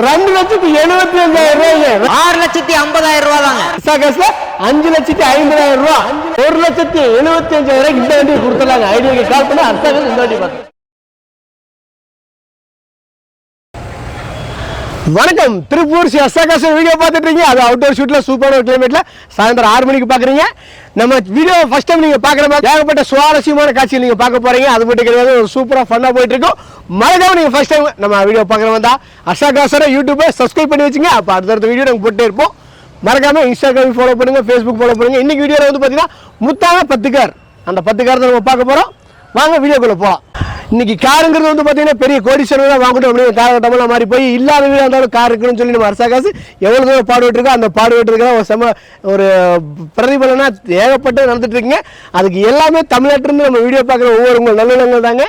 ரெண்டு லட்சத்தி எழுபத்தி அஞ்சாயிரம் ரூபாய்ங்க. ஆறு லட்சத்தி ஐம்பதாயிரம் ரூபா தாங்க அஞ்சு லட்சத்தி ஐம்பதாயிரம் ரூபாய் ஒரு லட்சத்தி எழுபத்தி அஞ்சாயிரம் இந்த வண்டியை கொடுத்துருக்காங்க ஐடியாக்கு கால் பண்ணி அர்த்தாகஸ் இந்த வண்டி பார்த்து வணக்கம். திருப்பூர் ஸ்ரீ அசாகாச வீடியோ பார்த்துட்டு இருக்கீங்க. அது அவுட்டோர் ஷூட்ல சூப்பரான ஒரு கிளைமேட்ல சாயந்தரம் ஆறு மணிக்கு பாக்குறீங்க நம்ம வீடியோ ஃபர்ஸ்ட் டைம் நீங்க பாக்குற மாதிரி ஏகப்பட்ட சுவாரஸ்யமான காட்சிகள் நீங்க பார்க்க போறீங்க. அது மட்டும் கிடையாது ஒரு சூப்பரா ஃபன்னா போயிட்டு இருக்கும். மறக்காம நீங்க ஃபர்ஸ்ட் டைம் நம்ம வீடியோ பார்க்குறவங்க தான் அசாகாசர யூடியூப்பை சப்ஸ்கிரைப் பண்ணி வச்சுங்க. அப்போ அடுத்தடுத்த வீடியோ நாங்கள் போட்டே இருப்போம். மறக்காம இன்ஸ்டாகிராம் ஃபாலோ பண்ணுங்க ஃபேஸ்புக் ஃபாலோ பண்ணுங்க. இன்னைக்கு வீடியோவில் வந்து பார்த்தீங்கன்னா முத்தான பத்து கார் அந்த பத்து கார் தான் நம்ம பார்க்க போகிறோம் வாங்க வீடியோக்குள்ளே போகலாம் இன்னைக்கு காருங்கிறது வந்து பார்த்தீங்கன்னா பெரிய கோடீஸ்வரர் தான் வாங்கணும் அப்படின்னு காலகட்டமெல்லாம் மாறி போய் இல்லாத வீடாக இருந்தாலும் கார் இருக்குன்னு சொல்லி நம்ம அரசா காசு எவ்வளோ தூரம் பாடுபட்டு இருக்கோ அந்த பாடுபட்டு இருக்கிற ஒரு செம ஒரு பிரதிபலனா ஏகப்பட்டு நடந்துட்டு இருக்குங்க. அதுக்கு எல்லாமே தமிழ்நாட்டிலிருந்து நம்ம வீடியோ பார்க்குற ஒவ்வொரு உங்கள் தாங்க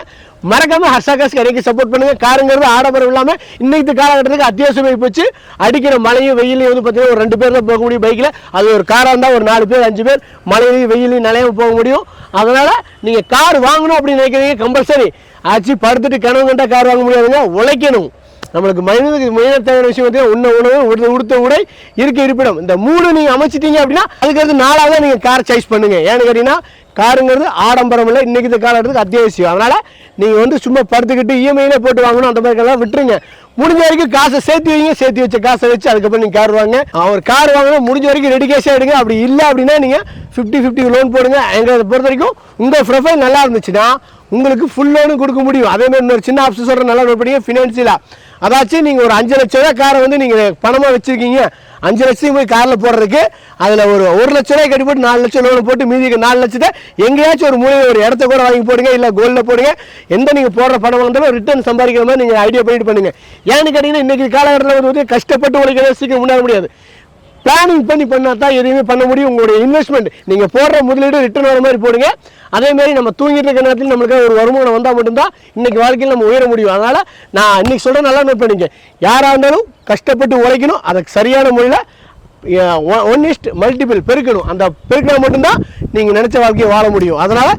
மறக்காம ஹர்ஷாகாஸ் கரைக்கு சப்போர்ட் பண்ணுங்க. காருங்கிறது ஆடம்பரம் இல்லாம இன்னைக்கு காலகட்டத்துக்கு அத்தியாவசியமாகி போச்சு. அடிக்கிற மழையும் வெயிலையும் வந்து பார்த்தீங்கன்னா ஒரு ரெண்டு பேர் தான் போக முடியும் பைக்கில் அது ஒரு காராக இருந்தால் ஒரு நாலு பேர் அஞ்சு பேர் மழையிலையும் வெயிலையும் நிலையாம போக முடியும். அதனால நீங்க கார் வாங்கணும் அப்படின்னு நினைக்கிறீங்க கம்பல்சரி ஆச்சு படுத்துட்டு கனவு கண்டா கார் வாங்க முடியாதுங்க. உழைக்கணும். நம்மளுக்கு மனிதனுக்கு மெயினாக தேவையான விஷயம் பார்த்தீங்கன்னா உண்ண உணவு உடுத்த உடுத்த உடை இருக்க இருப்பிடம். இந்த மூணு நீங்கள் அமைச்சிட்டீங்க அப்படின்னா அதுக்கு அடுத்து நாலாவது நீங்கள் கார் சாய்ஸ் பண்ணுங்க. ஏன்னு கேட்டீங்கன்னா காருங்கிறது ஆடம்பரம் இல்லை. இன்றைக்கி இந்த காலகட்டத்துக்கு அத்தியாவசியம். அதனால் நீங்கள் வந்து சும்மா படுத்துக்கிட்டு இஎம்ஐயிலே போட்டு வாங்கணும் அந்த மாதிரி எல்லாம் விட்டுருங்க. முடிஞ்ச வரைக்கும் காசை சேர்த்து வைங்க. சேர்த்து வச்ச காசை வச்சு அதுக்கப்புறம் நீங்கள் கார் வாங்க அவர் கார் வாங்கணும் முடிஞ்ச வரைக்கும் ரெடி கேஷாக எடுங்க. அப்படி இல்லை அப்படின்னா நீங்கள் ஃபிஃப்டி ஃபிஃப்டி லோன் போடுங்க. எங்களை பொறுத்த வரைக்கும் உங்கள் ப்ரொஃபைல் நல்லா இருந்துச்சுன்னா உங்களுக்கு ஃபுல் லோனும் கொடுக்க முடியும். அதே மாதிரி இன்னொரு சின்ன ஆப்ஷன் சொல்கிற நல்லா நோட் பண்ணிங்க ஃபினான்சியலாக அதாச்சும் நீங்கள் ஒரு அஞ்சு லட்ச ரூபா காரை வந்து நீங்கள் பணமாக வச்சுருக்கீங்க. அஞ்சு லட்சம் போய் காரில் போடுறதுக்கு அதில் ஒரு ஒரு லட்ச ரூபாய் கட்டி போட்டு நாலு லட்சம் லோன் போட்டு மீதி நாலு லட்சத்தை எங்கேயாச்சும் ஒரு மூலையில் ஒரு இடத்த கூட வாங்கி போடுங்க இல்லை கோல்டில் போடுங்க. எந்த நீங்கள் போடுற பணம் வந்தாலும் ரிட்டர்ன் சம்பாதிக்கிற மாதிரி நீங்கள் ஐடியா பண்ணிட்டு பண்ணுங்க. ஏன்னு கேட்டிங்கன்னா இன்றைக்கி காலகட்டத்தில் வந்து கஷ்டப்பட்டு உங்களுக்கு சீக்கிரம் முன்னேற முடியாது. பிளானிங் பண்ணி பண்ணால் தான் எதுவுமே பண்ண முடியும். உங்களுடைய இன்வெஸ்ட்மெண்ட் நீங்கள் போடுற முதலீடு ரிட்டர்ன் வர மாதிரி போடுங்க. அதே மாதிரி நம்ம தூங்கிட்டு இருக்க நேரத்தில் நம்மளுக்கு ஒரு வருமானம் வந்தால் மட்டும்தான் இன்னைக்கு வாழ்க்கையில் நம்ம உயர முடியும். அதனால் நான் இன்னைக்கு சொல்கிறேன் நல்லா நோட் பண்ணிக்க யாராக இருந்தாலும் கஷ்டப்பட்டு உழைக்கணும். அதுக்கு சரியான முறையில் ஒன் இஸ்ட் மல்டிபிள் பெருக்கணும். அந்த பெருக்கினா மட்டும்தான் நீங்கள் நினச்ச வாழ்க்கையை வாழ முடியும். அதனால்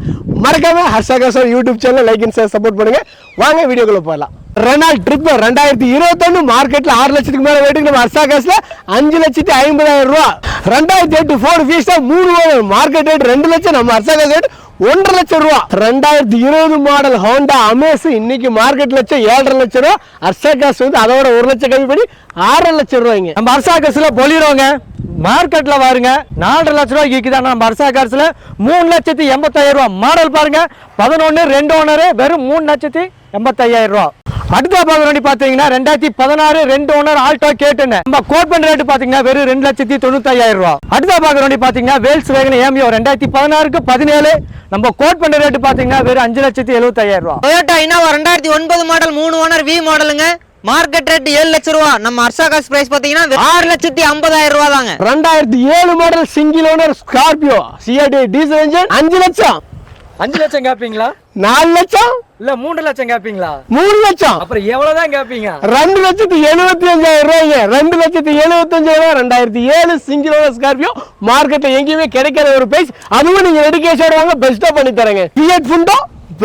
மறக்காம ஹர்ஷாகாசம் YouTube channel like and support பண்ணுங்கள் வாங்க வீடியோக்குள்ளே போகலாம் ரெனால் ட்ரிப் ரெண்டாயிரத்தி இருபத்தொன்னு மார்க்கெட்ல ஆறு லட்சத்துக்கு மேல ரேட்டுக்கு நம்ம ஹர்ஷாகாஸ்ல அஞ்சு லட்சத்தி ஐம்பதாயிரம் ரூபா. ரெண்டாயிரத்தி எட்டு ஃபோர் ஃபீஸா மூணு மார்க்கெட் ரேட் ரெண்டு லட்சம் நம்ம ஹர்ஷாகாஸ் ரேட் ஒன்றரை லட்சம் ரூபா. ரெண்டாயிரத்தி இருபது மாடல் ஹோண்டா அமேஸ் இன்னைக்கு மார்க்கெட் லட்சம் ஏழரை லட்சம் ரூபா. ஹர்ஷாகாஸ் வந்து அதோட ஒரு லட்சம் கம்மி பண்ணி ஆறரை லட்சம் ரூபாய்ங்க நம்ம அரசா கேஸ்ல பொலிரோங்க மார்க்கெட்ல பாருங்க நாலரை லட்ச ரூபாய் விற்குதான் நம்ம அரசா காசுல மூணு லட்சத்தி எண்பத்தாயிரம் ரூபா. மாடல் பாருங்க. பதினொன்று ரெண்டு ஓனரு வெறும் மூணு லட்சத்தி எண்பத்தாயிரம் ரூபா. அடுத்த பார்க்க வேண்டி பார்த்தீங்கன்னா ரெண்டாயிரத்தி பதினாறு ரெண்டு ஓனர் ஆல்டோ கேட்டுன்னு. நம்ம கோட் பண்ண ரேட்டு பார்த்தீங்கன்னா வெறும் ரெண்டு லட்சத்தி தொண்ணூத்தாயிரம் ரூபா. அடுத்த பார்க்க வேண்டி பார்த்தீங்கன்னா வேல்ஸ் வேகன் ஏமியோ ரெண்டாயிரத்தி பதினாறுக்கு பதினேழு. நம்ம கோட் பண்ண ரேட்டு பார்த்தீங்கன்னா வெறும் அஞ்சு லட்சத்தி எழுபத்தாயிரம் ரூபா. டொயோட்டா இனோவா ரெண்டாயிரத்தி ஒன்பது மாடல் மூணு ஓனர் வி மாடலுங்க மார்க்கெட் ரேட் ஏழு லட்சம் ரூபா. நம்ம அர்ஷாகாஸ் பிரைஸ் பாத்தீங்கன்னா ஆறு லட்சத்தி ஐம்பதாயிரம் ரூபா தாங்க. ரெண்டாயிரத்தி ஏழு model single owner Scorpio CRDI diesel engine அஞ்சு லட்சம். அஞ்சு லட்சம் கேட்பீங்களா நாலு லட்சம். இல்ல மூன்று லட்சம் கேட்பீங்களா மூணு லட்சம். அப்புறம் எவ்வளவுதான் கேட்பீங்க ரெண்டு லட்சத்தி எழுபத்தி அஞ்சாயிரம் ரூபாய்ங்க. ரெண்டு லட்சத்தி எழுபத்தி அஞ்சாயிரம் ரெண்டாயிரத்தி ஏழு சிங்கிள் ஸ்கார்பியோ மார்க்கெட்ல எங்கேயுமே கிடைக்காத ஒரு பிரைஸ் அதுவும் நீங்க ரெடிகேஷன் வாங்க பெஸ்டா பண்ணி தரேங்க. ஃபியட் ஃபுண்டோ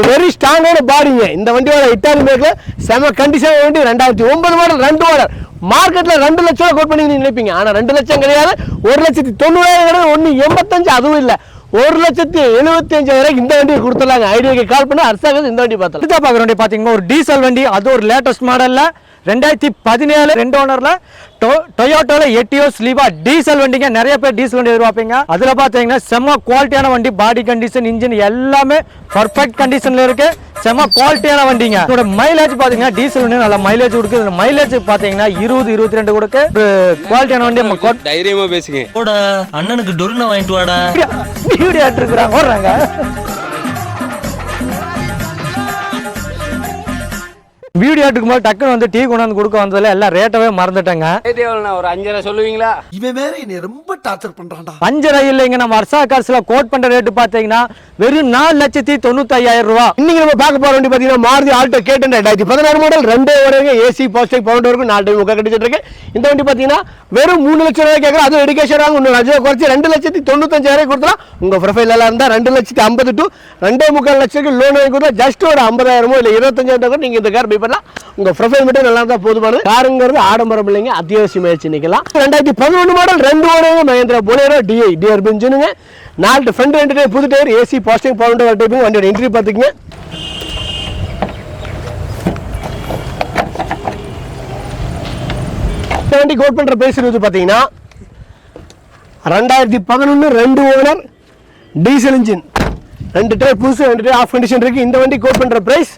வெரி ஸ்ட்ராங்கான பாடிங்க இந்த வண்டியோட இட்டாலி மேக்ல செம கண்டிஷன் வண்டி ரெண்டாயிரத்தி ஒன்பது மாடல் ரெண்டு மாடல் மார்க்கெட்ல ரெண்டு லட்சம் ரூபா கோட் பண்ணி நினைப்பீங்க. ஆனா ரெண்டு லட்சம் கிடையாது. ஒரு லட்சத்தி தொண்ணூறாயிரம் கிடையாது ஒன்னு எண்பத்தஞ்சு அதுவும் இல்ல. ஒரு லட்சத்தி எழுபத்தி அஞ்சாயிரம் இந்த வண்டி கொடுத்துடலாங்க. ஐடியாக்கு கால் பண்ணி அரசாங்கம் இந்த வண்டி பார்த்தலாம் அடுத்த பார்க்குற வண்டி. பார்த்தீங்கன்னா ஒரு டீசல் வண்டி அது ஒரு லேட்டஸ்ட் மாடல்ல ரெண்டாயிரத்தி பதினேழு ரெண்டு ஓனர்ல டொயோட்டோல எட்டியோ ஸ்லீவா டீசல் வண்டிங்க நிறைய பேர் டீசல் வண்டி எதிர்பார்ப்பீங்க. அதுல பாத்தீங்கன்னா செம்ம குவாலிட்டியான வண்டி பாடி கண்டிஷன் இன்ஜின் எல்லாமே பர்ஃபெக்ட் கண்டிஷன்ல இருக்கு. செம்ம குவாலிட்டியான வண்டிங்க. இதோட மைலேஜ் பாத்தீங்கன்னா டீசல் வண்டி நல்ல மைலேஜ் கொடுக்குது. மைலேஜ் பாத்தீங்கன்னா இருபது இருபத்தி ரெண்டு கொடுக்கு குவாலிட்டியான வண்டி நம்ம கோட் தைரியமா பேசுங்க. அண்ணனுக்கு டொருன வாங்கிட்டு வாடா. வீடியோ எடுத்துருக்குறாங்க ஓடுறாங்க. வீடியோ எடுக்கும் போது டக்குன்னு வந்து டீ கொண்டாந்து கொடுக்க வந்ததுல எல்லாம் ரேட்டவே மறந்துட்டேங்க. ஒரு அஞ்சரை சொல்லுவீங்களா? இவன் வேற என்னை ரொம்ப டார்ச்சர் பண்றான்டா. அஞ்சரை இல்லைங்க நம்ம வருஷா காசுல கோட் பண்ற ரேட்டு பாத்தீங்கன்னா வெறும் நாலு லட்சத்தி தொண்ணூத்தி ஐயாயிரம் ரூபா. இன்னைக்கு நம்ம பார்க்க போற வண்டி பாத்தீங்கன்னா மாருதி ஆல்டோ கேட்டன் ரெண்டாயிரத்தி பதினாறு மாடல் ரெண்டே வரைக்கும் ஏசி பாஸ்டிக் பவுண்ட் வரைக்கும் நாலு டைம் உட்கார கட்டிட்டு இருக்கு. இந்த வண்டி பாத்தீங்கன்னா வெறும் மூணு லட்சம் ரூபாய் கேட்கற அதுவும் எடுக்கேஷன் வாங்க இன்னும் லட்சம் குறைச்சி ரெண்டு லட்சத்தி தொண்ணூத்தஞ்சாயிரம் கொடுத்தலாம் உங்க ப்ரொஃபைல் எல்லாம் இருந்தா ரெண்டு லட்சத்தி ஐம்பது டு ரெண்டே முக்கால் லட்சத்துக்கு லோன் வாங்கி கொடுத்தா ஜஸ்ட் ஒரு ஐம்பதாயிரமோ இல்ல இருபத்தஞ்சாயிரம் கூட நீங்க இந்த கார் பை பண்ணலாம் உங்க ப்ரொஃபைல் மட்டும் நல்லா இருந்தால் போதுமானது. காருங்கிறது ஆடம்பரம் இல்லைங்க அத்தியாவசியமாச்சு நிற்கலாம் ரெண்டாயிரத்தி பதினொன்று மாடல் ரெண்டு ஓடுங்க மகேந்திரா. போலேரோ டிஐ டிஆர் பெஞ்சுனுங்க நாலு ஃப்ரண்ட் ரெண்டு டே புது டேர் ஏசி பாஸ்டிங் பவுண்டர் டைப்புங்க வண்டியோட இன்ட்ரி பார்த்துக்குங்க. இந்த வண்டி கோட் பண்ணுற பிரைஸ் வந்து பார்த்தீங்கன்னா ரெண்டாயிரத்தி பதினொன்று ரெண்டு ஓனர் டீசல் இன்ஜின் ரெண்டு டே புதுசு ரெண்டு டே ஆஃப் கண்டிஷன் இருக்குது இந்த வண்டி கோட் பண்ணுற ப்ரைஸ்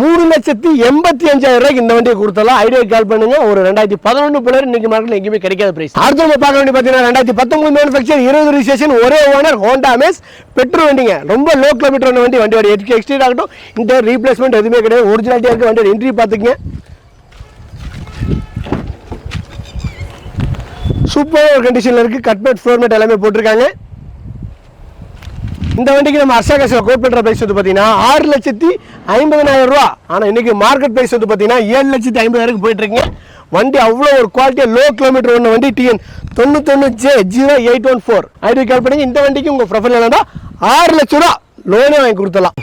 மூணு லட்சத்தி எண்பத்தி அஞ்சாயிரம் ரூபாய்க்கு இந்த வண்டியை கொடுத்தலாம் ஐடியா கால் பண்ணுங்க. ஒரு ரெண்டாயிரத்தி பதினொன்று பிள்ளை இன்னைக்கு மார்க்கெட்ல எங்கேயுமே கிடைக்காத பிரைஸ் அடுத்து நம்ம பார்க்க வேண்டிய பார்த்தீங்கன்னா ரெண்டாயிரத்தி பத்தொன்பது மேனுஃபேக்சர் இருபது ரிஜிஸ்ட்ரேஷன் ஒரே ஓனர் ஹோண்டா மேஸ் பெட்ரோல் வண்டிங்க. ரொம்ப லோ கிலோமீட்டர் வண்டி வண்டியோட எட்டு எக்ஸ்டீட் ஆகட்டும் இந்த ரீப்ளேஸ்மெண்ட் எதுவுமே கிடையாது. ஒரிஜினாலிட்டியாக இருக்க வண்டியோட இன்ட்ரி பார்த்துக்கங்க. சூப்பர் ஒரு கண்டிஷனில் இருக்குது கட்மேட் ஃப்ளோர்மேட் எல்லாமே போட்டிருக்காங்க. இந்த வண்டிக்கு நம்ம அர்ஷாகாசில் கோட் பண்ணுற ப்ரைஸ் வந்து பார்த்தீங்கன்னா ஆறு லட்சத்தி ஐம்பதனாயிரம் ரூபா. ஆனால் இன்னைக்கு மார்க்கெட் ப்ரைஸ் வந்து பார்த்தீங்கன்னா ஏழு லட்சத்தி ஐம்பதாயிரம் போயிட்டுருக்கீங்க. வண்டி அவ்வளோ ஒரு குவாலிட்டியாக லோ கிலோமீட்டர் ஒன்று வண்டி டிஎன் தொண்ணூத்தொன்று J zero eight one four ID call பண்ணி இந்த வண்டிக்கு உங்கள் ப்ரொஃபைல் என்னடா ஆறு லட்ச ரூபா லோனே வாங்கி கொடுத்துடலாம்.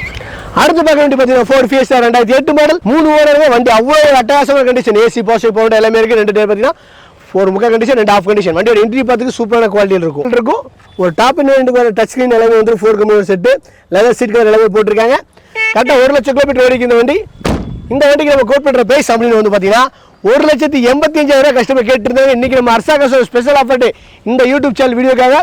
அடுத்து பார்க்க வேண்டிய பார்த்தீங்கன்னா ஃபோர் ஃபிஎஸ்ஆர் ரெண்டாயிரத்தி எட்டு மாடல் மூணு ஓனருமே வண்டி அவ்வளோ ஒரு அட்டகாசமான கண்டிஷன் ஏசி பாசிட்டிவ் பவுண்டர் எல்லாமே இருக்குது ரெண்டு டேர் பார்த்தீங்கன்னா ஒரு முக்கால் கண்டிஷன் ரெண்டு ஆஃப் கண்டிஷன் வண்டியோட இன்ட்ரி பார்த்துக்கு சூப்பரான குவாலிட்டியில் இருக்கும். இருக்கும். ஒரு டாப் இன்னும் ரெண்டு டச் ஸ்க்ரீன் எல்லாமே வந்து ஃபோர் கம்பி செட்டு லெதர் சீட் கலர் எல்லாமே போட்டிருக்காங்க. கரெக்டாக ஒரு லட்சம் கிலோமீட்டர் ஓடிக்கு இந்த வண்டி. இந்த வண்டிக்கு நம்ம கோட் பண்ணுற பிரைஸ் அப்படின்னு வந்து பார்த்தீங்கன்னா ஒரு லட்சத்தி எண்பத்தி அஞ்சாயிரம் கஸ்டமர் கேட்டிருந்தாங்க. இன்னைக்கு நம்ம அர்சாக ஸ்பெஷல் ஆஃபர் இந்த யூடியூப் சேனல் வீடியோக்காக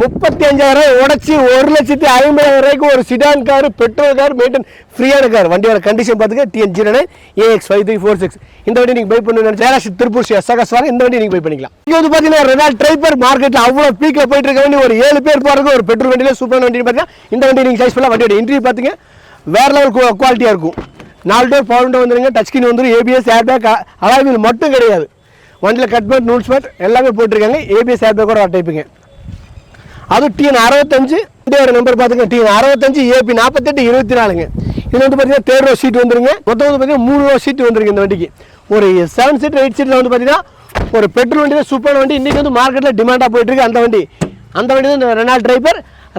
முப்பத்தி அஞ்சாயிரம் ரூபாய் உடச்சி ஒரு லட்சத்தி ஐம்பதாயிரம் ரூபாய்க்கு ஒரு sedan car petrol car maintain ஃப்ரீயான car வண்டியோட கண்டிஷன் பார்த்துக்க TN zero nine AX five three four six இந்த வண்டி நீங்கள் பை பண்ணி நினைச்சா திருப்பூர் ஸ்ரீ அசாகாஸ் வாங்க இந்த வண்டி நீங்கள் பை பண்ணிக்கலாம். இங்கே வந்து பார்த்தீங்கன்னா ரெனால் ட்ரைப்பர் மார்க்கெட்டில் அவ்வளோ பீக்கில் போயிட்டு இருக்க வண்டி ஒரு ஏழு பேர் போகிறதுக்கு ஒரு பெட்ரோல் வண்டியில் சூப்பரான வண்டி பார்த்தீங்கன்னா இந்த வண்டி நீங்கள் சைஸ் பண்ணலாம். வண்டியோட இன்ட்ரி பார்த்துங்க வேற லெவல் குவாலிட்டியாக இருக்கும். நாலு டோர் பவர் விண்டோ வந்துருங்க டச் ஸ்கிரீன் வந்துடும் ஏபிஎஸ் ஏர்பேக் அலாவில் மட்டும் கிடையாது. வண்டியில் கட் பேட் நூல்ஸ் பேட் எல்லாமே போட்டிருக்காங்க. ஏபிஎஸ் ஏர்பேக்கோட டைப்புங்க அதுவும் டிஎன் அறுபத்தஞ்சு. வண்டியோட நம்பர் பார்த்துங்க. டிஎன் அறுபத்தஞ்சு ஏபி நாற்பத்தெட்டு இருபத்தி நாலுங்க இது வந்து பார்த்தீங்கன்னா தேர்ட் ரோ சீட் வந்துருங்க. மொத்தம் வந்து பார்த்தீங்கன்னா மூணு ரோ சீட் வந்துருங்க இந்த வண்டிக்கு. ஒரு செவன் சீட் எயிட் சீட்டில் வந்து பார்த்தீங்கன்னா ஒரு பெட்ரோல் வண்டி தான் சூப்பரான வண்டி இன்றைக்கி வந்து மார்க்கெட்டில் டிமாண்டாக போயிட்டுருக்கு அந்த வண்டி. அந்த வண்டி தான் இந்த ரெனால் டிரைவர்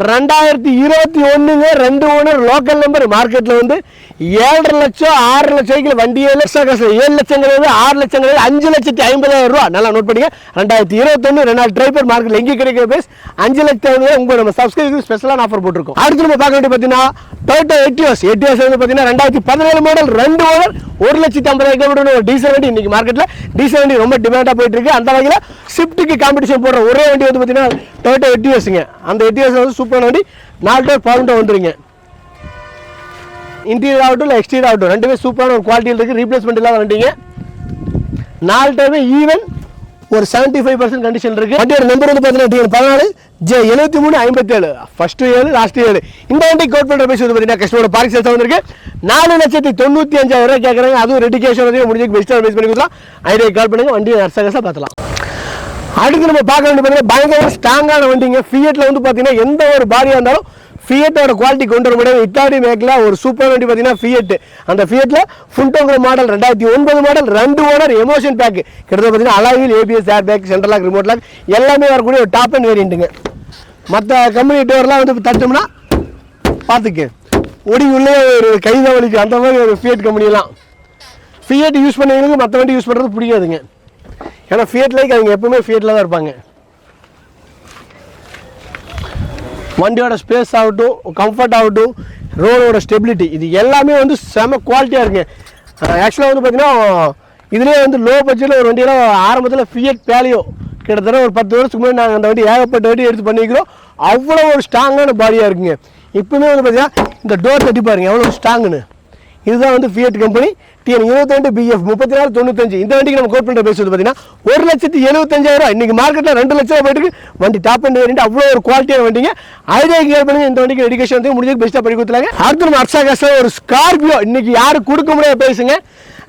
ரெண்டாயிரத்தி இருபத்தி ஒன்றுங்க ரெண்டு ஓனர் லோக்கல் நம்பர் மார்க்கெட்டில் வந்து ஏழரை லட்சம் ஆறு லட்சம் சைக்கிள் வண்டியே லட்சம் ஏழு லட்சம் கிடையாது ஆறு லட்சம் கிடையாது அஞ்சு லட்சத்தி ஐம்பதாயிரம் ரூபா நல்லா நோட் பண்ணிங்க ரெண்டாயிரத்தி இருபத்தொன்று ரெண்டாயிரம் டிரைவர் மார்க்கெட்டில் எங்கே கிடைக்கிற பேஸ் அஞ்சு லட்சம் உங்களுக்கு உங்கள் நம்ம சப்ஸ்கிரைபருக்கு ஸ்பெஷலான ஆஃபர் போட்டிருக்கோம். அடுத்து நம்ம பார்க்க வேண்டிய பார்த்தீங்கன்னா டொயோட்டோ எட்டியோஸ் எட்டியோஸ் வந்து பார்த்தீங்கன்னா ரெண்டாயிரத்தி பதினேழு மாடல் ரெண்டு ஓனர் ஒரு லட்சத்தி ஐம்பதாயிரம் கிலோமீட்டர் ஒரு டீசல் வண்டி இன்னைக்கு மார்க்கெட்டில் டீசல் வண்டி ரொம்ப டிமாண்டாக போயிட்டு இருக்கு அந்த வகையில் ஷிஃப்ட்டுக்கு காம்படிஷன் போடுற ஒரே வண்டி வந்து பார்த்தீங்கன்னா டொயோட்டோ எட்டியோஸுங்க அந்த எட்டியோஸ் வந்து சூப்பரான வண்டி நாலு டோர் பவுண்டோ வந்துருங்க. இன்டீரியர் ஆகட்டும் இல்லை எக்ஸ்டீரியர் ஆகட்டும் ரெண்டுமே சூப்பரான ஒரு குவாலிட்டியில் இருக்குது ரீப்ளேஸ்மெண்ட் இல்லாத வண்டிங்க. நாலு டைமே ஈவன் ஒரு செவன்ட்டி ஃபைவ் பர்சன்ட் கண்டிஷன் இருக்கு. வண்டியோட நம்பர் வந்து பார்த்தீங்கன்னா பதினாலு ஜே எழுபத்தி மூணு ஐம்பத்தேழு. ஃபர்ஸ்ட் ஏழு லாஸ்ட் ஏழு. இந்த வண்டி கோட் பண்ணுற பேசி வந்து பார்த்தீங்கன்னா கஸ்டமரோட பார்க் வந்திருக்கு. நாலு லட்சத்தி தொண்ணூற்றி அஞ்சாயிரம் ரூபாய் கேட்குறாங்க அதுவும் ரெடிகேஷன் வந்து முடிஞ்சு பெஸ்ட்டாக பேஸ் பண்ணி கொடுக்கலாம். ஐடியா கால் பண்ணுங்க. வண்டியை நர்சகஸாக பார்த்தலாம் அடுத்து நம்ம பார்க்க வேண்டிய பார்த்தீங்கன்னா பயங்கர ஸ்ட்ராங்கான வண்டிங்க. ஃபியட்டில் வந்து பார்த்தீங்கன்னா எந்த ஒரு பாடியாக இருந்தாலும் ஃபியட்டோட குவாலிட்டி கொண்டு வர முடியாது. இத்தாடி மேக்கில் ஒரு சூப்பர் வண்டி பார்த்தீங்கன்னா ஃபியட் அந்த ஃபியட்டில் ஃபுல்டோங்கிற மாடல் ரெண்டாயிரத்தி ஒன்பது மாடல் ரெண்டு ஓனர் எமோஷன் பேக் கிட்டத்தட்ட பார்த்தீங்கன்னா அலாயில் ABS air bag central lock remote lock எல்லாமே வரக்கூடிய ஒரு டாப் அண்ட் வேரியண்ட்டுங்க மற்ற கம்பெனி டோர்லாம் வந்து தட்டோம்னா பார்த்துக்கு ஒடி உள்ளே ஒரு கைதான் வலிக்கு அந்த மாதிரி ஒரு ஃபியட் கம்பெனிலாம் ஃபியட் யூஸ் பண்ணவங்களுக்கு மற்ற வண்டி யூஸ் பண்ணுறது பிடிக்காதுங்க. ஏன்னா ஃபியட் லைக் அவங்க எப்பவுமே ஃபியட்டில் தான் இருப்பாங்க. வண்டியோட ஸ்பேஸ் ஆகட்டும் கம்ஃபர்ட் ஆகட்டும் ரோடோட ஸ்டெபிலிட்டி இது எல்லாமே வந்து செம குவாலிட்டியாக இருக்குங்க ஆக்சுவலாக வந்து பார்த்தீங்கன்னா இதுலேயே வந்து லோ பட்ஜெட்டில் ஒரு வண்டியெல்லாம் ஆரம்பத்தில் ஃபியட் பேலியோ கிட்டத்தட்ட ஒரு பத்து வருஷத்துக்கு முன்னாடி நாங்கள் அந்த வண்டி ஏகப்பட்ட வண்டி எடுத்து பண்ணிக்கிறோம் அவ்வளோ ஒரு ஸ்ட்ராங்கான பாடியாக இருக்குங்க. இப்போவுமே வந்து பார்த்தீங்கன்னா இந்த டோர் தட்டி பாருங்க எவ்வளோ ஸ்ட்ராங்குன்னு இதுதான் வந்து ஃபியட் கம்பெனி டிஎன் இருபத்தி பிஎஃப் முப்பத்தி நாலு தொண்ணூத்தஞ்சு. இந்த வண்டிக்கு நம்ம கோட் பண்ணுற பேசுறது பார்த்தீங்கன்னா ஒரு லட்சத்தி எழுபத்தஞ்சாயிரம் இன்னைக்கு மார்க்கெட்டில் ரெண்டு லட்சம் ரூபாய் போயிட்டு வண்டி டாப் அண்ட் வேரியண்ட் அவ்வளோ ஒரு குவாலிட்டியாக வண்டிங்க. ஐடியா கேர் பண்ணி இந்த வண்டிக்கு எடுக்கேஷன் வந்து முடிஞ்சு பெஸ்ட்டாக பண்ணி கொடுத்துருங்க அடுத்து நம்ம அர்ஷா காசில் ஒரு ஸ்கார்பியோ இன்னைக்கு யாரும் கொடுக்க முடியாது பேசுங்க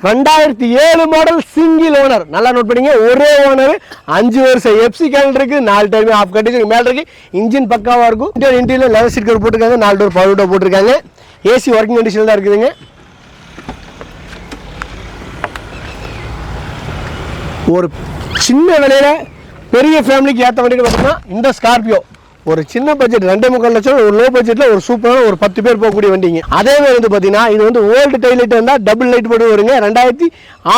ரெண்டாயிரத்தி ஏழு மாடல் சிங்கிள் ஓனர் நல்லா நோட் பண்ணிங்க. ஒரே ஓனர் அஞ்சு வருஷம் எஃப்சி கேன் இருக்கு. நாலு டைம் ஆஃப் கண்டிஷன் மேலே இருக்கு. இன்ஜின் பக்காவாக இருக்கும். இன்டீரியர் லெவல் சீட் கவர் போட்டிருக்காங்க. நாலு டோர் பவர் டோர் போட்டிருக்காங்க. ஏசி ஒர்க்கிங் கண்டிஷன் தான் இருக்குதுங்க. ஒரு சின்ன விலையில் பெரிய ஃபேமிலிக்கு ஏற்ற வண்டின்னு பார்த்தீங்கன்னா இந்த ஸ்கார்பியோ ஒரு சின்ன பட்ஜெட் ரெண்டே முக்கால் லட்சம் ஒரு லோ பட்ஜெட்டில் ஒரு சூப்பரான ஒரு பத்து பேர் போகக்கூடிய வண்டிங்க. அதே மாதிரி வந்து பார்த்தீங்கன்னா இது வந்து ஓல்டு டைலைட் இருந்தால் டபுள் லைட் போட்டு வருங்க. ரெண்டாயிரத்தி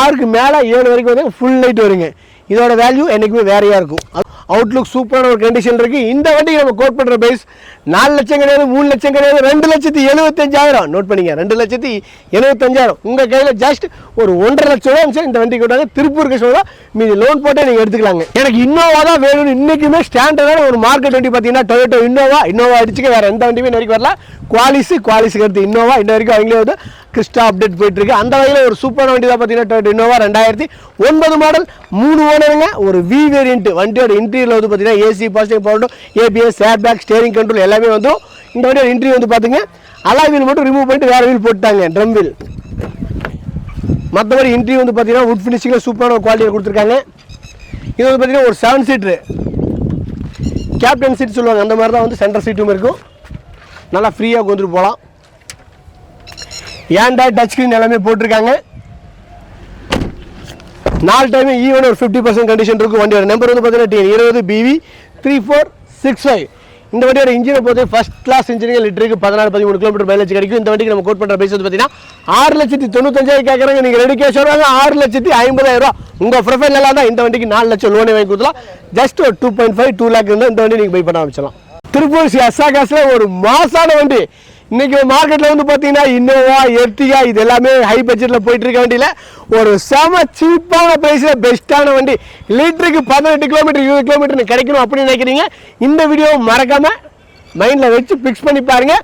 ஆறுக்கு மேலே ஏழு வரைக்கும் வந்து ஃபுல் லைட் வருங்க. இதோட வேல்யூ என்றைக்குமே வேறையாக இருக்கும். அவுட்லுக் சூப்பரான ஒரு கண்டிஷன் இருக்குது இந்த வண்டி நம்ம கோட் பண்ணுற பிரைஸ் நாலு லட்சம் கிடையாது மூணு லட்சம் கிடையாது ரெண்டு லட்சத்தி எழுபத்தஞ்சாயிரம் நோட் பண்ணிங்க ரெண்டு லட்சத்தி எழுபத்தஞ்சாயிரம் உங்கள் கையில் ஜஸ்ட் ஒரு ஒன்றரை லட்சம் ரூபா இருந்துச்சு இந்த வண்டி கொடுத்தாங்க திருப்பூர் கஷ்டம் தான் மீதி லோன் போட்டே நீங்கள் எடுத்துக்கலாங்க. எனக்கு இன்னோவா தான் வேணும்னு இன்றைக்குமே ஸ்டாண்டர்டான ஒரு மார்க்கெட் வண்டி பார்த்தீங்கன்னா டொயோட்டோ இன்னோவா இன்னோவா அடிச்சுக்க வேறு எந்த வண்டியுமே இன்ன வரைக்கும் வரல. குவாலிஸு குவாலிஸுக்கு எடுத்து இன்னோவா இன்ன வரைக்கும் அவங்களே வந்து கிறிஸ்டா அப்டேட் போயிட்டு இருக்கு அந்த வகையில் ஒரு சூப்பரான வண்டி தான் பார்த்தீங்கன்னா டொயோட்டோ இன்னோவா ரெண்டாயிரத்தி ஒன்பது மாடல் மூணு ஓனருங்க. ஒரு வி வேரியன்ட் வண்டியோட இன்டீரியர் வந்து பார்த்தீங்கன்னா AC positive பவுண்டும் ABS air bag steering control எல்லாமே வந்துடும் இந்த வண்டியோட இன்டீரியர் வந்து பார்த்துங்க அலா வீல் மட்டும் ரிமூவ் பண்ணிட்டு வேற வீல் போட்டாங்க ட்ரம் வீல் மற்றபடி இன்டீரியர் வந்து பார்த்தீங்கன்னா உட் ஃபினிஷிங்கில் சூப்பரான ஒரு குவாலிட்டியில் கொடுத்துருக்காங்க. இது வந்து பார்த்தீங்கன்னா ஒரு செவன் சீட்ரு கேப்டன் சீட் சொல்லுவாங்க அந்த மாதிரி தான் வந்து சென்டர் சீட்டும் இருக்கும். நல்லா ஃப்ரீயாக கொண்டுட்டு போகலாம். ஏன்டா டச் ஸ்க்ரீன் எல்லாமே போட்டிருக்காங்க? நாலு டைம் ஈவன் ஒரு ஃபிஃப்டி பர்சன்ட் கண்டிஷன் இருக்கும் வண்டியோட நம்பர் வந்து பார்த்தீங்கன்னா டி இருபது PV three four six five இந்த வண்டியோட இன்ஜினை பொறுத்து ஃபஸ்ட் கிளாஸ் இன்ஜினியர் லிட்டருக்கு பதினாறு பதிமூணு கிலோமீட்டர் மைலேஜ் கிடைக்கும். இந்த வண்டிக்கு நம்ம கோட் பண்ணுற பிரைஸ் வந்து பார்த்தீங்கன்னா ஆறு லட்சத்தி தொண்ணூத்தஞ்சாயிரம் கேட்குறாங்க நீங்கள் ரெடி கேஷ் வருவாங்க ஆறு லட்சத்தி ஐம்பதாயிரம் ரூபா. உங்கள் ப்ரொஃபைல் நல்லா தான் இந்த வண்டிக்கு நாலு லட்சம் லோனை வாங்கி கொடுத்தலாம் ஜஸ்ட் ஒரு two point five two lakh இருந்தால் இந்த வண்டி நீங்கள் பை பண்ண ஆரம்பிச்சலாம் திருப்பூர் எஸ்ஆ காசில் ஒரு மாசான வண்டி. இன்னைக்கு மார்க்கெட்ல வந்து பார்த்தீங்கன்னா இன்னோவா எர்டிகா இது எல்லாமே ஹை பட்ஜெட்ல போயிட்டு இருக்க வண்டியில ஒரு செம சீப்பான பிரைஸ்ல பெஸ்ட்டான வண்டி. லிட்டருக்கு பதினெட்டு கிலோமீட்டர் இருபது கிலோமீட்டர் கிடைக்கணும் அப்படின்னு நினைக்கிறீங்க. இந்த வீடியோ மறக்காம மைண்ட்ல வச்சு பிக்ஸ் பண்ணி பாருங்க.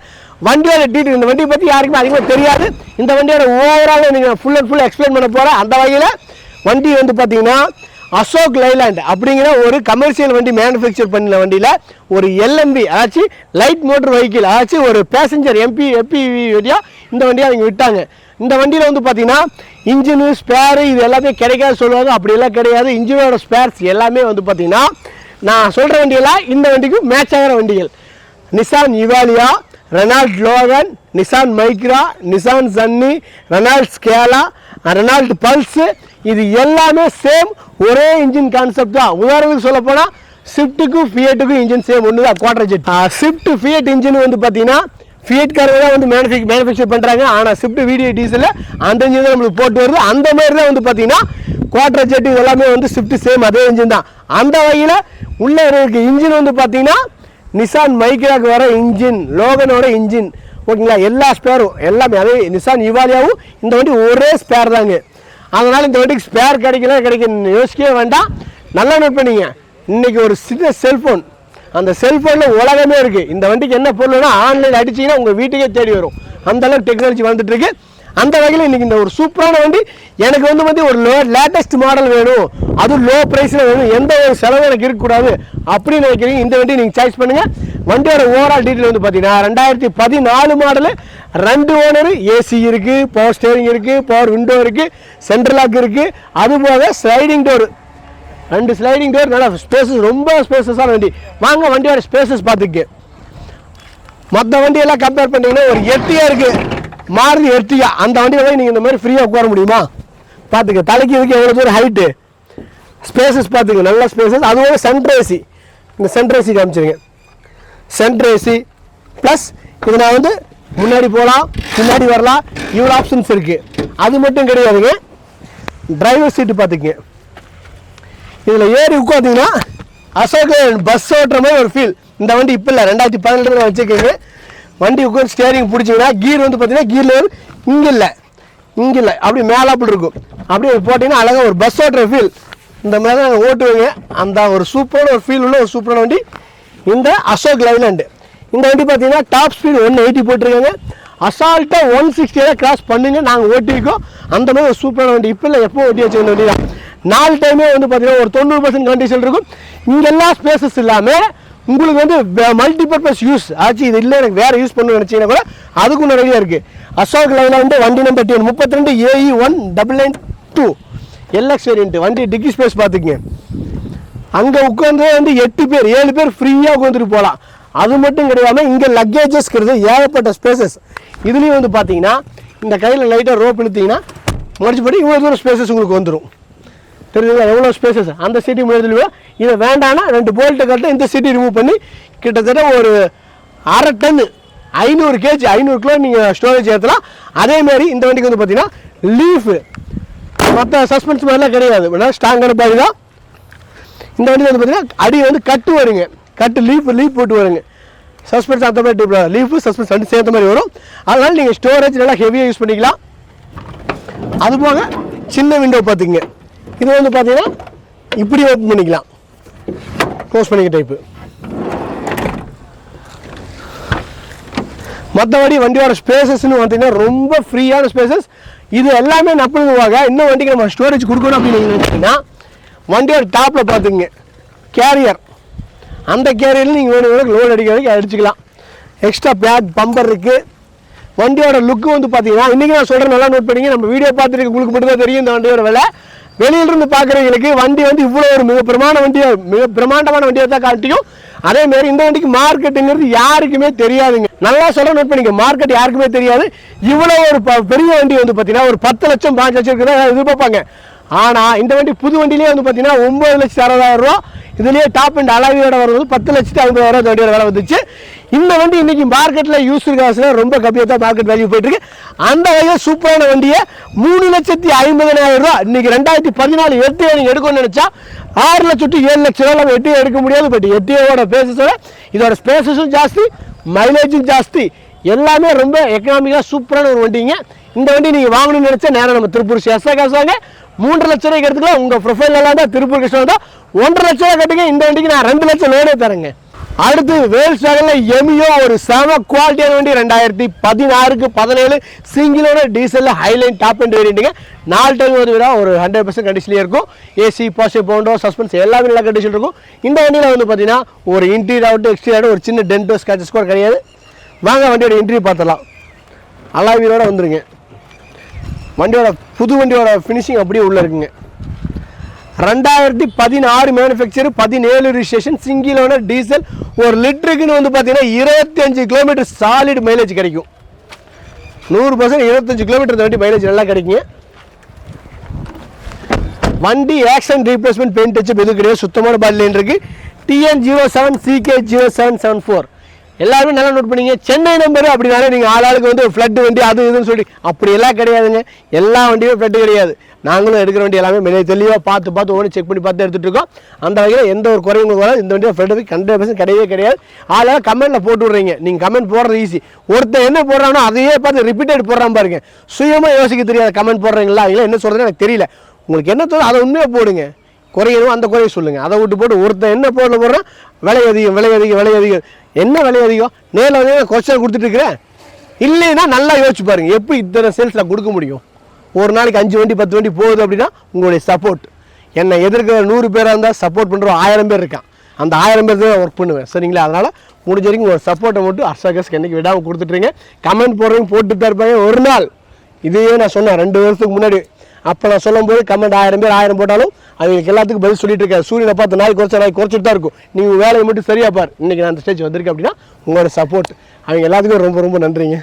வண்டியோட டீட்டெயில் இந்த வண்டியை பத்தி யாருக்குமே அதிகமாக தெரியாது. இந்த வண்டியோட ஓவரால் நீங்க ஃபுல் அண்ட் ஃபுல் எக்ஸ்பிளைன் பண்ண போறேன் அந்த வகையில் வண்டி வந்து பார்த்தீங்கன்னா அசோக் லைலாண்ட் அப்படிங்கிற ஒரு கமர்ஷியல் வண்டி மேனுஃபேக்சர் பண்ண வண்டியில் ஒரு எல்எம்பி அதாச்சும் லைட் மோட்டர் வெஹிக்கிள் அதாச்சும் ஒரு பேசஞ்சர் எம்பி எம்பிவி வழியாக இந்த வண்டியை அவங்க விட்டாங்க. இந்த வண்டியில் வந்து பார்த்தீங்கன்னா இன்ஜினு ஸ்பேரு இது எல்லாமே கிடைக்காது சொல்லுவாங்க. அப்படியெல்லாம் கிடையாது. இன்ஜினோட ஸ்பேர்ஸ் எல்லாமே வந்து பார்த்தீங்கன்னா நான் சொல்கிற வண்டியெல்லாம் இந்த வண்டிக்கு மேட்ச் ஆகிற வண்டிகள். Nissan Evalia Renault Logan Nissan Micra Nissan Sunny Renault Scala Renault Pulse இது எல்லாமே சேம் ஒரே இன்ஜின் கான்செப்ட் தான். உதாரணத்துக்கு சொல்ல போனால் ஸ்விஃப்ட்டுக்கும் ஃபியட்டுக்கும் இன்ஜின் சேம் ஒன்று தான் Quadrajet Swift Fiat engine வந்து பார்த்தீங்கன்னா ஃபியட் காரை தான் வந்து மேனுஃபேக் மேனுஃபேக்சர் பண்ணுறாங்க ஆனால் ஸ்விஃப்ட் வீடியோ டீசலில் அந்த இன்ஜின் தான் நம்மளுக்கு போட்டு வருது. அந்த மாதிரி தான் வந்து பார்த்தீங்கன்னா குவார்டர் ஜெட் எல்லாமே வந்து ஸ்விஃப்ட் சேம் அதே இன்ஜின் தான். அந்த வகையில் உள்ள இருக்க இன்ஜின் வந்து பார்த்தீங்கன்னா நிசான் மைக்ராக்கு வர இன்ஜின் லோகனோட இன்ஜின் ஓகேங்களா? எல்லா ஸ்பேரும் எல்லாமே. அதே நிசான் இவாலியாவும் இந்த வண்டி ஒரே ஸ்பேர் தாங்க. அதனால் இந்த வண்டிக்கு ஸ்பேர் கிடைக்கல கிடைக்க யோசிக்கவே வேண்டாம். நல்லா நோட் பண்ணிங்க. இன்னைக்கு ஒரு சின்ன செல்ஃபோன் அந்த செல்ஃபோனில் உலகமே இருக்குது இந்த வண்டிக்கு என்ன பொருள்னா ஆன்லைன் அடிச்சிங்கன்னா உங்கள் வீட்டுக்கே தேடி வரும். அந்தளவுக்கு டெக்னாலஜி வந்துட்டுருக்கு அந்த வகையில் இன்றைக்கி இந்த ஒரு சூப்பரான வண்டி எனக்கு வந்து வந்து ஒரு லோ லேட்டஸ்ட் மாடல் வேணும். அதுவும் லோ ப்ரைஸில் வேணும். எந்த ஒரு செலவும் எனக்கு இருக்கக்கூடாது அப்படின்னு நினைக்கிறீங்க. இந்த வண்டி நீங்கள் சாய்ஸ் பண்ணுங்கள் வண்டியோட ஓவரால் டீட்டெயில் வந்து பார்த்தீங்கன்னா ரெண்டாயிரத்தி பதினாலு மாடலு ரெண்டு ஓனர் ஏசி இருக்குது பவர் ஸ்டேரிங் இருக்குது பவர் விண்டோ இருக்குது சென்ட்ரல் லாக் இருக்குது அது போக ஸ்லைடிங் டோர் ரெண்டு ஸ்லைடிங் டோர் நல்லா ஸ்பேசஸ் ரொம்ப ஸ்பேசஸான வண்டி. வாங்க வண்டியோட ஸ்பேசஸ் பார்த்துக்கு. மற்ற வண்டியெல்லாம் கம்பேர் பண்ணிங்கன்னா ஒரு எட்டியாக இருக்குது மாறுதி எர்டிகா அந்த வண்டியில் போய் நீங்கள் இந்த மாதிரி ஃப்ரீயாக உட்கார முடியுமா? பார்த்துக்க தலைக்கு இதுக்கு எவ்வளோ தூரம் ஹைட்டு ஸ்பேசஸ் பார்த்துங்க நல்ல ஸ்பேசஸ் அதுவும் சென்ட்ரு ஏசி இந்த சென்ட்ரு ஏசி காமிச்சிருங்க. சென்ட்ரு ஏசி ப்ளஸ் இது நான் வந்து முன்னாடி போகலாம் முன்னாடி வரலாம். இவ்வளோ ஆப்ஷன்ஸ் இருக்குது அது மட்டும் கிடையாதுங்க. டிரைவர் சீட்டு பார்த்துக்குங்க இதில் ஏறி உட்காந்தீங்கன்னா அசோக் பஸ் ஓட்டுற மாதிரி ஒரு ஃபீல் இந்த வண்டி இப்போ இல்லை ரெண்டாயிரத்தி பதினெட்டில் வச்சுக்கோங்க வண்டி உட்காந்து ஸ்டேரிங் பிடிச்சிங்கன்னா கீர் வந்து பார்த்தீங்கன்னா கீரில் வந்து இங்கே இல்லை. இங்கே இல்லை. அப்படி மேலாப்பில் இருக்கும். அப்படியே போட்டிங்கன்னா அழகாக ஒரு பஸ் ஓட்டுற ஃபீல் இந்த மாதிரி தான் நாங்கள் ஓட்டுவோங்க. அந்த ஒரு சூப்பரான ஒரு ஃபீல் உள்ள ஒரு சூப்பரான வண்டி. இந்த அசோக் லைலாண்டு இந்த வண்டி பார்த்தீங்கன்னா டாப் ஸ்பீடு ஒன் எயிட்டி போட்டிருக்காங்க அசால்ட்டாக ஒன் சிக்ஸ்டியாக கிராஸ் பண்ணுங்க. நாங்கள் ஓட்டிருக்கோம் அந்த மாதிரி ஒரு சூப்பரான வண்டி. இப்போ இல்லை எப்போ ஓட்டி வச்சுருந்த வண்டி தான் நாலு டைமே வந்து பார்த்தீங்கன்னா ஒரு தொண்ணூறு பர்சன்ட் கண்டிஷன் இருக்கும். இங்கே எல்லா ஸ்பேசஸ் இல்லாமல் உங்களுக்கு வந்து மல்டிபர்பஸ் யூஸ் ஆச்சு இது இல்லை எனக்கு வேறு யூஸ் பண்ணணும்னு நினச்சிங்கன்னா கூட அதுக்கும் நிறையா இருக்குது அசோக் லைனில் வந்து வண்டி நம்பர் டென் முப்பத்தி ரெண்டு AE one double nine two LX variant வண்டி டிக்கி ஸ்பேஸ் பார்த்துக்கங்க. அங்கே உட்காந்து வந்து எட்டு பேர் ஏழு பேர் ஃப்ரீயாக உட்காந்துட்டு போகலாம் அது மட்டும் கிடையாமல் இங்கே லக்கேஜஸ்ங்கிறது ஏகப்பட்ட ஸ்பேசஸ் இதுலேயும் வந்து பார்த்தீங்கன்னா இந்த கையில் லைட்டாக ரோப் இழுத்தீங்கன்னா முடிச்சு இவ்வளோ தூரம் ஸ்பேசஸ் உங்களுக்கு வந்துடும் தெரியுதுங்களா எவ்வளோ ஸ்பேசஸ் அந்த சீட்டி முடியல இதை வேண்டாம்னா ரெண்டு போல்ட்டை கட்ட இந்த சீட்டி ரிமூவ் பண்ணி கிட்டத்தட்ட ஒரு அரை டன் ஐநூறு கேஜி ஐநூறு கிலோ நீங்கள் ஸ்டோரேஜ் ஏற்றலாம் அதேமாரி இந்த வண்டிக்கு வந்து பார்த்தீங்கன்னா லீஃபு மற்ற சஸ்பென்ஸ் மாதிரிலாம் கிடையாது. ஸ்ட்ராங்கான பாடி தான். இந்த வண்டிக்கு வந்து பார்த்தீங்கன்னா அடி வந்து கட்டு வருங்க. கட்டு லீஃப் லீஃப் போட்டு வருங்க. சஸ்பென்ஸ் அந்த மாதிரி டைப் லீஃபு சஸ்பென்ஸ் ரெண்டு சேர்த்த மாதிரி வரும். அதனால் நீங்கள் ஸ்டோரேஜ் நல்லா ஹெவியாக யூஸ் பண்ணிக்கலாம். அது போக சின்ன விண்டோ பார்த்துங்க இது வந்து பார்த்தீங்கன்னா இப்படி ஓப்பன் பண்ணிக்கலாம். க்ளோஸ் பண்ணிக்க டைப்பு மற்றபடி வண்டியோட ஸ்பேசஸ்ன்னு பார்த்தீங்கன்னா ரொம்ப ஃப்ரீயான ஸ்பேசஸ் இது எல்லாமே நப்பிடுவாங்க இன்னும் வண்டிக்கு நம்ம ஸ்டோரேஜ் கொடுக்கணும் அப்படின்னு நீங்கள் நினச்சிங்கன்னா வண்டியோட டாப்பில் பார்த்துங்க கேரியர் அந்த கேரியரில் நீங்கள் வேணும் வேணும் லோட் அடிக்க வரைக்கும் அடிச்சுக்கலாம். எக்ஸ்ட்ரா பேட் பம்பர் இருக்குது வண்டியோட லுக்கு வந்து பார்த்தீங்கன்னா இன்றைக்கி நான் சொல்கிறேன் நல்லா நோட் பண்ணிங்க நம்ம வீடியோ பார்த்துருக்கு உங்களுக்கு மட்டும் தான் தெரியும் இந்த வண்டியோட விலை. வெளியிலிருந்து பார்க்குறவங்களுக்கு வண்டி வந்து இவ்வளோ ஒரு மிக பிரமாண வண்டியை மிக பிரமாண்டமான வண்டியை தான் காட்டியும். அதே மாதிரி இந்த வண்டிக்கு மார்க்கெட்டுங்கிறது யாருக்குமே தெரியாதுங்க. நல்லா சொல்ல நோட் பண்ணிக்க மார்க்கெட் யாருக்குமே தெரியாது. இவ்வளோ ஒரு ப- பெரிய வண்டி வந்து பார்த்தீங்கன்னா ஒரு பத்து லட்சம் பாஞ்சு லட்சம் இருக்கிறத எதிர்பார்ப்பாங்க. ஆனால் இந்த வண்டி புது வண்டியிலே வந்து பார்த்தீங்கன்னா ஒம்பது லட்சத்தி அறுபதாயிரம் ரூபா. இதுலேயே டாப் அண்ட் அலாவியோட வருவது பத்து லட்சத்து ஐம்பதாயிரம் இந்த வண்டியோட விலை வந்துச்சு. இந்த வண்டி இன்றைக்கி மார்க்கெட்டில் யூஸ் காசுல ரொம்ப கம்மியாக தான் மார்க்கெட் வேல்யூ போயிட்டு அந்த வகையில் சூப்பரான வண்டியை மூணு லட்சத்தி ஐம்பதனாயிரம் ரூபா. இன்றைக்கி ரெண்டாயிரத்தி பதினாலு எட்டு நீங்கள் எடுக்கணும்னு நினச்சா ஆறு லட்சத்து ஏழு லட்சம் ரூபா நம்ம எட்டு எடுக்க முடியாது. பட் எட்டியோட பேசஸோட இதோட ஸ்பேசஸும் ஜாஸ்தி மைலேஜும் ஜாஸ்தி. எல்லாமே ரொம்ப எக்கனாமிக்காக சூப்பரான ஒரு வண்டிங்க. இந்த வண்டி நீங்கள் வாங்கணும்னு நினச்சா நேரம் நம்ம திருப்பூர் எஸ்ஆ காசு மூன்று லட்ச ரூபாய்க்கு எடுத்துக்கலாம். உங்கள் ப்ரொஃபைல் எல்லாம் தான் திருப்பூர் கிருஷ்ணன் தான் ஒன்றரை லட்ச ரூபாய் கட்டுங்க. இந்த வண்டிக்கு நான் ரெண்டு லட்சம் லோனே தரேங்க. அடுத்து வேல்ஸ் வேகனில் எமியோ ஒரு செம குவாலிட்டியான வண்டி ரெண்டாயிரத்தி பதினாறுக்கு பதினேழு. சிங்கிளோட டீசலில் ஹைலைன் டாப் அண்ட் வேரியண்ட்டுங்க நாலு டைம் வந்து விட ஒரு ஹண்ட்ரட் பர்சன்ட் கண்டிஷன்லேயே இருக்கும். ஏசி பாசிட்டிவ் பவுண்டோ சஸ்பென்ஸ் எல்லாமே நல்ல கண்டிஷன் இருக்கும். இந்த வண்டியில் வந்து பார்த்தீங்கன்னா ஒரு இன்டீரியர் ஆகட்டும் எக்ஸ்டீரியர் ஒரு சின்ன டென்டோ ஸ்கேச்சஸ் கூட கிடையாது. வாங்க வண்டியோட இன்டீரியர் பார்த்துடலாம். அலாவியரோட வந்துருங்க. வண்டியோட புது வண்டியோட ஃபினிஷிங் அப்படியே உள்ளே இருக்குங்க. ரெண்டாயிரத்தி பதினாறு மேனுஃபேக்சர் பதினேழு ரிஜிஸ்ட்ரேஷன் சிங்கிள் ஓனர் டீசல் ஒரு லிட்டருக்குன்னு வந்து பார்த்தீங்கன்னா இருபத்தஞ்சு கிலோமீட்டர் சாலிட் மைலேஜ் கிடைக்கும். நூறு பர்சன்ட் இருபத்தஞ்சு கிலோமீட்டர் வண்டி மைலேஜ் நல்லா கிடைக்குங்க. வண்டி ஆக்ஷன் ரீப்ளேஸ்மெண்ட் பெயிண்ட் டச்சப் எதுவும் கிடையாது. சுத்தமான பாட்டில் இருக்கு. TN zero seven CK zero seven seven four எல்லாருமே நல்லா நோட் பண்ணிங்க. சென்னை நம்பர் அப்படினாலே நீங்கள் ஆளாளுக்கு வந்து ஃப்ளட் வண்டி அது இதுன்னு சொல்லி. அப்படி எல்லாம் கிடையாதுங்க. எல்லா வண்டியும் ஃப்ளட்டு கிடையாது. நாங்களும் எடுக்கிற வண்டி எல்லாமே மிக தெளிவாக பார்த்து பார்த்து ஒவ்வொரு செக் பண்ணி பார்த்து எடுத்துகிட்டு இருக்கோம். அந்த வகையில் எந்த ஒரு குறையும் உங்களுக்கு வராது. இந்த வண்டியில் ஃப்ளட் ஹண்ட்ரட் பர்சன்ட் கிடையவே கிடையாது. ஆளாக கமெண்ட்டில் போட்டு விட்றீங்க. நீங்கள் கமெண்ட் போடுறது ஈஸி ஒருத்தன் என்ன போடுறானோ அதையே பார்த்து ரிப்பீட்டட் போடுறான் பாருங்க. சுயமாக யோசிக்க தெரியாது கமெண்ட் போடுறீங்களா இல்லை என்ன சொல்கிறதுன்னு எனக்கு தெரியல. உங்களுக்கு என்ன தோணும் அதை உண்மையாக போடுங்க. குறையணும் அந்த குறையை சொல்லுங்கள் அதை விட்டு போட்டு ஒருத்தன் என்ன போடல போடுறான்? விலை அதிகம் விலை அதிகம் விலை அதிகம். என்ன விலை அதிகம் நேரில் வந்து கொஸ்டின் கொடுத்துட்ருக்குறேன் இல்லைன்னா நல்லா யோசிச்சு பாருங்கள் எப்படி இத்தனை சேல்ஸில் கொடுக்க முடியும்? ஒரு நாளைக்கு அஞ்சு வண்டி பத்து வண்டி போகுது அப்படின்னா உங்களுடைய சப்போர்ட் என்னை எதிர்க்கிற நூறு பேராக இருந்தால் சப்போர்ட் பண்ணுற ஆயிரம் பேர் இருக்கான். அந்த ஆயிரம் பேர் தான் ஒர்க் பண்ணுவேன். சரிங்களா? அதனால் முடிஞ்ச வரைக்கும் ஒரு சப்போர்ட்டை மட்டும் அர்ஷாகஸ்க்கு என்னைக்கு விடாமல் கொடுத்துட்ருங்க கமெண்ட் போடுறவங்க போட்டு தான் இருப்பாங்க. ஒரு நாள் இதையே நான் சொன்னேன். ரெண்டு வருஷத்துக்கு முன்னாடி அப்போ நான் சொல்லும்போது கமெண்ட் ஆயிரம் பேர் ஆயிரம் போட்டாலும் அவங்களுக்கு எல்லாத்துக்கும் பதில் சொல்லிட்டு இருக்கேன் சூரியனை பார்த்து நாய் குறைச்ச நாய் குறைச்சிட்டு தான் இருக்கும். நீங்கள் வேலையை மட்டும் சரியா பார். இன்னைக்கு நான் அந்த ஸ்டேஜ் வந்திருக்கேன் அப்படின்னா உங்களோட சப்போர்ட் அவங்க எல்லாத்துக்கும் ரொம்ப ரொம்ப நன்றிங்க.